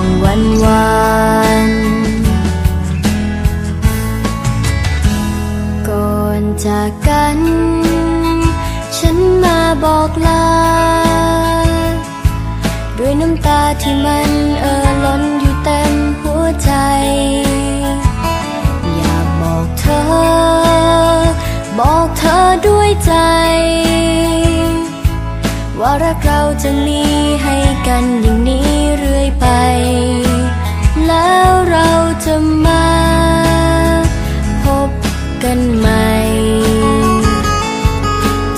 ดังวันวานก่อนจากกัน ฉันมาบอกลา ด้วยน้ำตาที่มันเอ่อล้นอยู่เต็มหัวใจ อยากบอกเธอ บอกเธอด้วยใจ ว่ารักเราจะมีให้กันอย่างนี้เรื่อยไป แล้วเราจะมาพบกันใหม่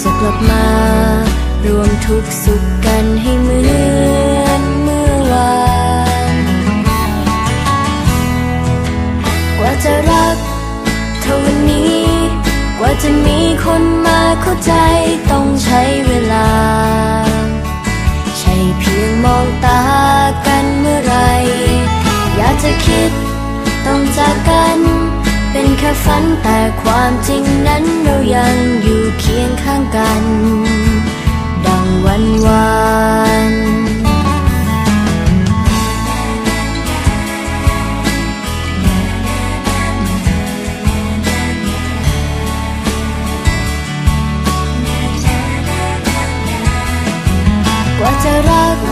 จะกลับมารวมทุกสุขกันให้เหมือนเมื่อวาน กว่าจะรักเท่าวันนี้ กว่าจะมีคนมาเข้าใจต้องใช้เว ตากันเมื่อไร อยากจะคิดต้องจากกัน เป็นแค่ฝันแต่ความจริงนั้นเรายังอยู่เคียงข้างกัน ดังวันวานกว่าจะรัก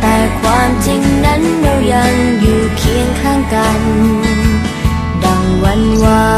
แต่ความจริงนั้นเรายังอยู่เคียงข้างกัน ดังวันวา